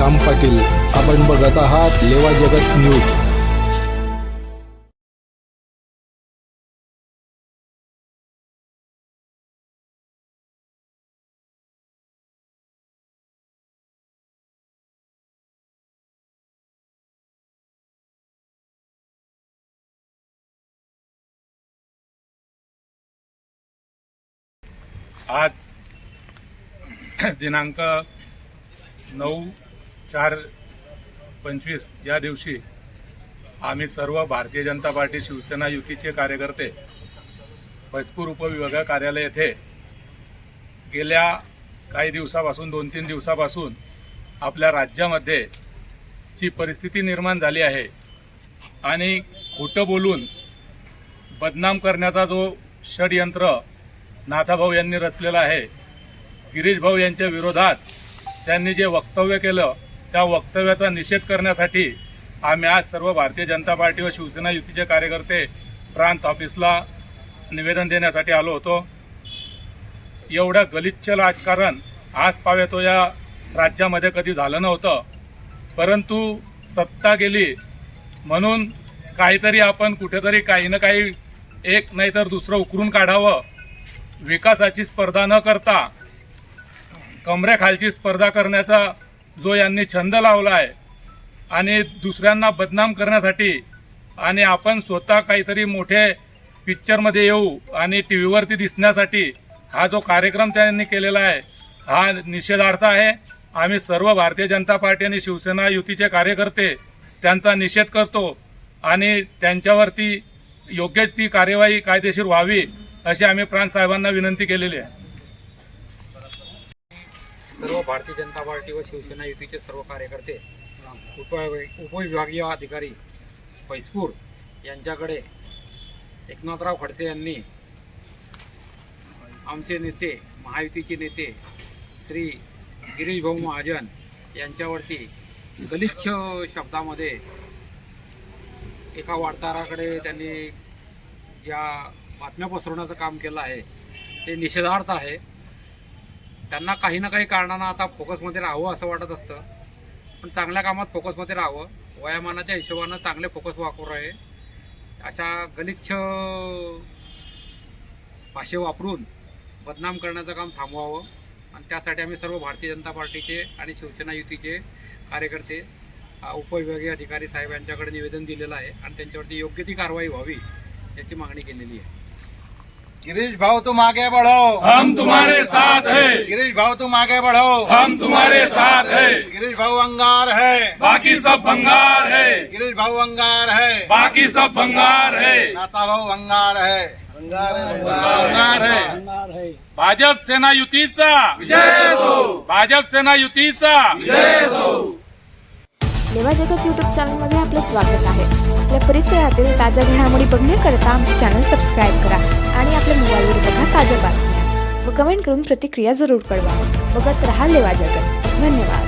श्याम पाटील. आपण बघत आहात लेवा जगत न्यूज. आज दिनांक नऊ चार पंचवीस या दिवशी आम्ही सर्व भारतीय जनता पार्टी शिवसेना युतीचे कार्यकर्ते फैजपूर उपविभाग कार्यालय येथे गेल्या काही दिवसापासून दोन तीन दिवसापासून आपल्या राज्यामध्ये ची परिस्थिती निर्माण झाली आहे आणि खोटं बोलून बदनाम करण्याचा जो षडयंत्र नाथाभाऊ यांनी रचलेला आहे गिरीश भाऊ यांच्या विरोधात त्यांनी जे वक्तव्य केलं त्या वक्तव्याचा निषेध करण्यासाठी आम्ही आज सर्व भारतीय जनता पार्टी व शिवसेना युतीचे कार्यकर्ते प्रांत ऑफिसला निवेदन देण्यासाठी आलो होतो. एवढं गलिच्छ राजकारण आज पावेतो या राज्यामध्ये कधी झालं नव्हतं. परंतु सत्ता गेली म्हणून काहीतरी आपण कुठेतरी काही ना काही एक नाही तर दुसरं उकरून काढावं. विकासाची स्पर्धा न करता कमरेखालची स्पर्धा करण्याचा जो यांनी छंद लावला आहे आणि दुसऱ्यांना बदनाम करण्यासाठी आणि आपण स्वतः काहीतरी मोठे पिक्चरमध्ये येऊ आणि टी व्हीवरती दिसण्यासाठी हा जो कार्यक्रम त्यांनी केलेला आहे हा निषेधार्थ आहे. आम्ही सर्व भारतीय जनता पार्टी आणि शिवसेना युतीचे कार्यकर्ते त्यांचा निषेध करतो आणि त्यांच्यावरती योग्य ती कार्यवाही कायदेशीर व्हावी अशी आम्ही प्रांत साहेबांना विनंती केलेली आहे. सर्व भारतीय जनता पार्टी व शिवसेना युतीचे सर्व कार्यकर्ते उप उपविभागीय अधिकारी फैसपूर यांच्याकडे एकनाथराव खडसे यांनी आमचे नेते महायुतीचे नेते श्री गिरीश भाऊ महाजन यांच्यावरती गलिच्छ शब्दामध्ये एका वार्ताहराकडे त्यांनी ज्या बातम्या पसरवण्याचं काम केलं आहे ते निषेधार्थ आहे. त्यांना काही ना काही कारणानं आता फोकसमध्ये राहावं असं वाटत असतं. पण चांगल्या कामात फोकसमध्ये राहावं. वयामानाच्या हिशोबानं चांगले फोकस वापरू आहे अशा गलिच्छ भाषे वापरून बदनाम करण्याचं काम थांबवावं. आणि त्यासाठी आम्ही सर्व भारतीय जनता पार्टीचे आणि शिवसेना युतीचे कार्यकर्ते उपविभागीय अधिकारी साहेब यांच्याकडे निवेदन दिलेलं आहे. आणि त्यांच्यावरती योग्य ती कारवाई व्हावी याची मागणी केलेली आहे. गिरीश भाऊ तुम आगे बढ़ो। हम तुम्हारे साथ है। गिरीश भाऊ तुम आगे बढ़ो। हम तुम्हारे साथ है। गिरीश भाऊ अंगार है। बाकी सब भंगार है। गिरीश भाऊ अंगार है। बाकी सब भंगार है। नाता भाऊ अंगार है। अंगार है है। भाजप सेना युतीचा। विजय भाजप सेना युतीचा। लेवा जगत यूट्यूब चॅनलमध्ये आपलं स्वागत आहे. आपल्या परिसरातील ताज्या घडामोडी बघण्याकरता आमचे चॅनल सबस्क्राईब करा. आणि आपल्या मोबाईलवर बघा ताज्या बातम्या. व कमेंट करून प्रतिक्रिया जरूर कळवा. बघत राहा लेवा जगत. धन्यवाद.